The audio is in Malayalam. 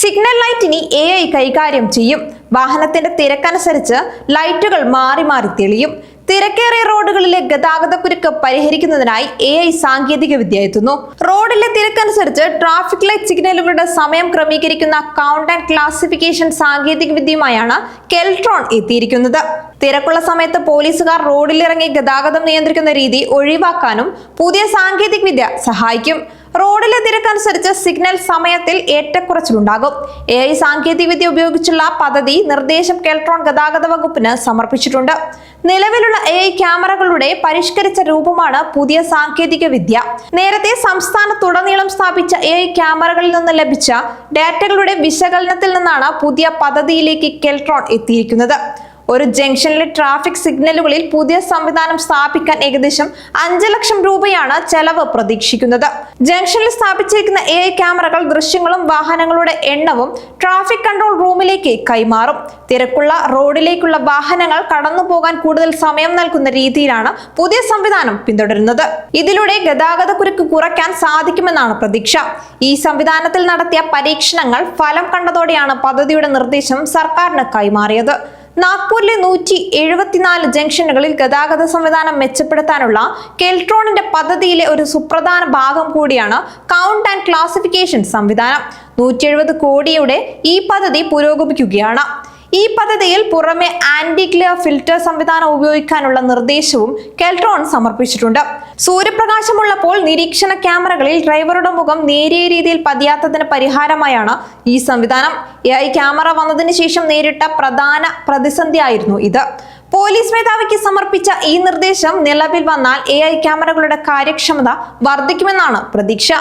സിഗ്നൽ ലൈറ്റ് ഇനി എ ഐ കൈകാര്യം ചെയ്യും. വാഹനത്തിന്റെ തിരക്കനുസരിച്ച് ലൈറ്റുകൾ മാറി മാറി തെളിയും. തിരക്കേറിയ റോഡുകളിലെ ഗതാഗതക്കുരുക്ക് പരിഹരിക്കുന്നതിനായി എ ഐ സാങ്കേതിക വിദ്യ എത്തുന്നു. റോഡിലെ തിരക്കനുസരിച്ച് ട്രാഫിക് ലൈറ്റ് സിഗ്നലുകളുടെ സമയം ക്രമീകരിക്കുന്ന കൗണ്ട് ആൻഡ് ക്ലാസിഫിക്കേഷൻ സാങ്കേതിക വിദ്യയുമായാണ് കെൽട്രോൺ എത്തിയിരിക്കുന്നത്. തിരക്കുള്ള സമയത്ത് പോലീസുകാർ റോഡിലിറങ്ങി ഗതാഗതം നിയന്ത്രിക്കുന്ന രീതി ഒഴിവാക്കാനും പുതിയ സാങ്കേതിക വിദ്യ സഹായിക്കും. റോഡിലെ തിരക്കനുസരിച്ച് സിഗ്നൽ സമയത്തിൽ ഏറ്റക്കുറച്ചിലുണ്ടാകും. എ ഐ സാങ്കേതികവിദ്യ ഉപയോഗിച്ചുള്ള പദ്ധതി നിർദ്ദേശം കെൽട്രോൺ ഗതാഗത വകുപ്പിന് സമർപ്പിച്ചിട്ടുണ്ട്. നിലവിലുള്ള എ ഐ ക്യാമറകളുടെ പരിഷ്കരിച്ച രൂപമാണ് പുതിയ സാങ്കേതിക വിദ്യ നേരത്തെ സംസ്ഥാനത്തുടനീളം സ്ഥാപിച്ച എ ഐ ക്യാമറകളിൽ നിന്ന് ലഭിച്ച ഡാറ്റകളുടെ വിശകലനത്തിൽ നിന്നാണ് പുതിയ പദ്ധതിയിലേക്ക് കെൽട്രോൺ എത്തിയിരിക്കുന്നത്. ഒരു ജംഗ്ഷനിലെ ട്രാഫിക് സിഗ്നലുകളിൽ പുതിയ സംവിധാനം സ്ഥാപിക്കാൻ ഏകദേശം അഞ്ച് ലക്ഷം രൂപയാണ് ചെലവ് പ്രതീക്ഷിക്കുന്നത്. ജംഗ്ഷനിൽ സ്ഥാപിച്ചിരിക്കുന്ന എ ക്യാമറകൾ ദൃശ്യങ്ങളും വാഹനങ്ങളുടെ എണ്ണവും ട്രാഫിക് കൺട്രോൾ റൂമിലേക്ക് കൈമാറും. തിരക്കുള്ള റോഡിലേക്കുള്ള വാഹനങ്ങൾ കടന്നു പോകാൻ കൂടുതൽ സമയം നൽകുന്ന രീതിയിലാണ് പുതിയ സംവിധാനം പിന്തുടരുന്നത്. ഇതിലൂടെ ഗതാഗതക്കുരുക്ക് കുറയ്ക്കാൻ സാധിക്കുമെന്നാണ് പ്രതീക്ഷ. ഈ സംവിധാനത്തിൽ നടത്തിയ പരീക്ഷണങ്ങൾ ഫലം കണ്ടതോടെയാണ് പദ്ധതിയുടെ നിർദ്ദേശം സർക്കാരിന് കൈമാറിയത്. നാഗ്പൂരിലെ നൂറ്റി എഴുപത്തിനാല് ജംഗ്ഷനുകളിൽ ഗതാഗത സംവിധാനം മെച്ചപ്പെടുത്താനുള്ള കെൽട്രോണിന്റെ പദ്ധതിയിലെ ഒരു സുപ്രധാന ഭാഗം കൂടിയാണ് കൗണ്ട് ആൻഡ് ക്ലാസിഫിക്കേഷൻ സംവിധാനം. നൂറ്റി കോടിയുടെ ഈ പദ്ധതി പുരോഗമിക്കുകയാണ്. ഈ പദ്ധതിയിൽ പുറമെ ആന്റി ഗ്ലിയർ ഫിൽറ്റർ സംവിധാനം ഉപയോഗിക്കാനുള്ള നിർദ്ദേശവും കെൽട്രോൺ സമർപ്പിച്ചിട്ടുണ്ട്. സൂര്യപ്രകാശമുള്ളപ്പോൾ നിരീക്ഷണ ക്യാമറകളിൽ ഡ്രൈവറുടെ മുഖം നേരിയ രീതിയിൽ പതിയാത്തതിന് പരിഹാരമായാണ് ഈ സംവിധാനം. എ ഐ ക്യാമറ വന്നതിന് ശേഷം നേരിട്ട പ്രധാന പ്രതിസന്ധിയായിരുന്നു ഇത്. പോലീസ് മേധാവിക്ക് സമർപ്പിച്ച ഈ നിർദ്ദേശം നിലവിൽ വന്നാൽ എ ക്യാമറകളുടെ കാര്യക്ഷമത വർദ്ധിക്കുമെന്നാണ് പ്രതീക്ഷ.